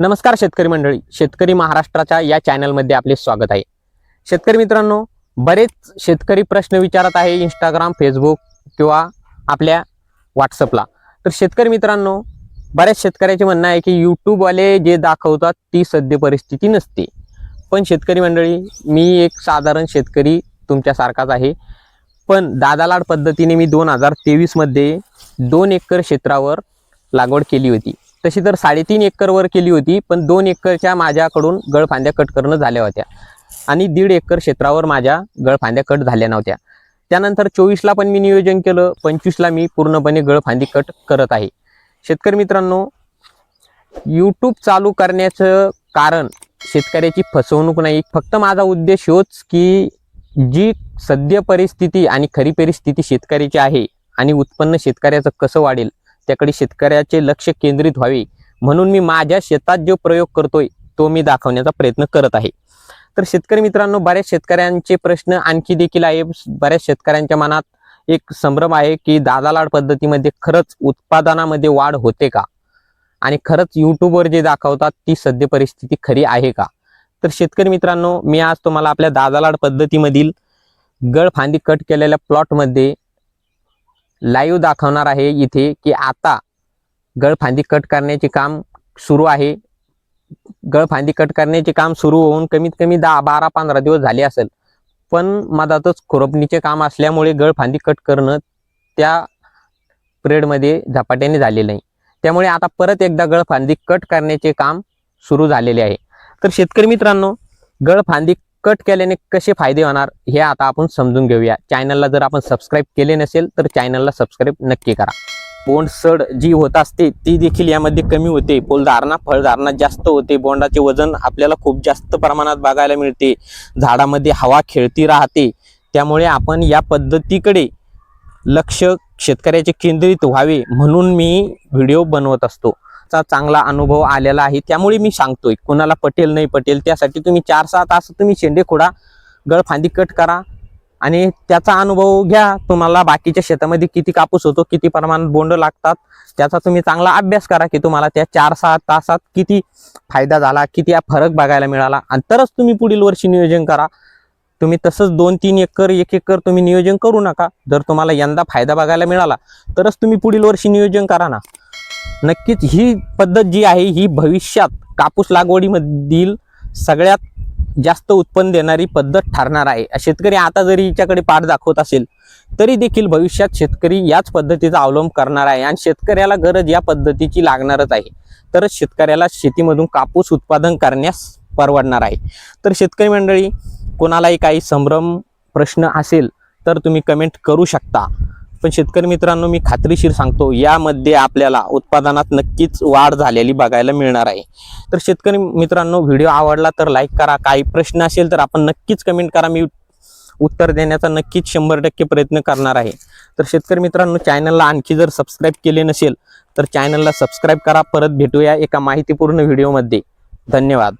नमस्कार शेतकरी मंडळी. शेतकरी महाराष्ट्राच्या या चॅनलमध्ये आपले स्वागत आहे. शेतकरी मित्रांनो बरेच शेतकरी प्रश्न विचारत आहे इंस्टाग्राम फेसबुक किंवा आपल्या व्हॉट्सअपला तर शेतकरी मित्रांनो बऱ्याच शेतकऱ्याचे म्हणणं आहे की यूट्यूबवाले जे दाखवतात ती सद्य परिस्थिती नसते. पण शेतकरी मंडळी मी एक साधारण शेतकरी तुमच्यासारखाच आहे. पण दादालाड पद्धतीने मी दोन हजार तेवीसमध्ये दोन एकर क्षेत्रावर लागवड केली होती. तशी तर साडेतीन एकरवर केली होती पण दोन एकरच्या माझ्याकडून गळफांद्या कट करणं झाल्या होत्या. आणि दीड एकर क्षेत्रावर माझ्या गळफांद्या कट झाल्या नव्हत्या. त्यानंतर चोवीसला पण मी नियोजन केलं पंचवीसला मी पूर्णपणे गळफांदी कट करत आहे. शेतकरी मित्रांनो यूट्यूब चालू करण्याचं कारण शेतकऱ्याची फसवणूक नाही फक्त माझा उद्देश होच की जी सद्य परिस्थिती आणि खरी परिस्थिती शेतकऱ्याची आहे आणि उत्पन्न शेतकऱ्याचं कसं वाढेल त्याकडे शेतकऱ्याचे लक्ष केंद्रित व्हावे. म्हणून मी माझ्या शेतात जो प्रयोग करतोय तो मी दाखवण्याचा प्रयत्न करत आहे. तर शेतकरी मित्रांनो बऱ्याच शेतकऱ्यांचे प्रश्न आणखी देखील आहे. बऱ्याच शेतकऱ्यांच्या मनात एक संभ्रम आहे की दादालाड पद्धतीमध्ये खरंच उत्पादनामध्ये वाढ होते का? आणि खरंच यूट्यूबवर जे दाखवतात ती सद्य परिस्थिती खरी आहे का? तर शेतकरी मित्रांनो मी आज तुम्हाला आपल्या दादालाड पद्धतीमधील गळ फांदी कट केलेल्या प्लॉटमध्ये लाईव्ह दाखवणार आहे इथे की आता गळफांदी कट करण्याचे काम सुरू आहे. गळफांदी कट करण्याचे काम सुरू होऊन कमीत कमी दहा बारा पंधरा दिवस झाले असेल. पण मधातच खुरपणीचे काम असल्यामुळे गळफांदी कट करणं त्या पिरियडमध्ये झपाट्याने झालेलं नाही. त्यामुळे आता परत एकदा गळफांदी कट करण्याचे काम सुरू झालेले आहे. तर शेतकरी मित्रांनो गळफांदी कट केल्याने कसे फायदे होणार हे आता आपण समजून घेऊया. चॅनलला जर आपण सबस्क्राईब केले नसेल तर चॅनलला सबस्क्राईब नक्की करा. बोंडसड जी होत असते ती देखील यामध्ये कमी होते. फुलधारणा फळधारणा जास्त होते. बोंडाचे वजन आपल्याला खूप जास्त प्रमाणात बघायला मिळते. झाडामध्ये हवा खेळती राहते. त्यामुळे आपण या पद्धतीकडे लक्ष शेतकऱ्याचे केंद्रित व्हावे म्हणून मी व्हिडिओ बनवत असतो. चा चांगला अनुभव आलेला आहे. त्यामुळे मी सांगतोय कोणाला पटेल नाही पटेल त्यासाठी तुम्ही चार सहा तास तुम्ही शेंडे खोडा गळफांदी कट करा आणि त्याचा अनुभव घ्या. तुम्हाला बाकीच्या शेतामध्ये किती कापूस होतो किती प्रमाणात बोंड लागतात त्याचा तुम्ही चांगला अभ्यास करा की तुम्हाला त्या चार सहा तासात किती फायदा झाला किती फरक बघायला मिळाला आणि तरच तुम्ही पुढील वर्षी नियोजन करा. तुम्ही तसंच दोन तीन एकर एक एकर तुम्ही नियोजन करू नका. जर तुम्हाला यंदा फायदा बघायला मिळाला तरच तुम्ही पुढील वर्षी नियोजन करा ना. नक्कीच ही पद्धत जी आहे ही भविष्यात कापूस लागवडीमधील सगळ्यात जास्त उत्पन्न देणारी पद्धत ठरणार आहे. शेतकरी आता जरी हिच्याकडे पाठ दाखवत असेल तरी देखील भविष्यात शेतकरी याच पद्धतीचा अवलंब करणार आहे आणि शेतकऱ्याला गरज या पद्धतीची लागणारच आहे. तरच शेतकऱ्याला शेतीमधून कापूस उत्पादन करण्यास परवडणार आहे. तर शेतकरी मंडळी कोणालाही काही संभ्रम प्रश्न असेल तर तुम्ही कमेंट करू शकता. पण शेतकरी मित्रांनो मी खात्रीशीर सांगतो यामध्ये आपल्याला उत्पादनात नक्कीच वाढ झालेली बघायला मिळणार आहे. तर शेतकरी मित्रांनो व्हिडिओ आवडला तर लाईक करा. काही प्रश्न असेल तर आपण नक्कीच कमेंट करा. मी उत्तर देण्याचा नक्कीच शंभर टक्के प्रयत्न करणार आहे. तर शेतकरी मित्रांनो चॅनलला आणखी जर सबस्क्राईब केले नसेल तर चॅनलला सबस्क्राईब करा. परत भेटूया एका माहितीपूर्ण व्हिडिओमध्ये धन्यवाद.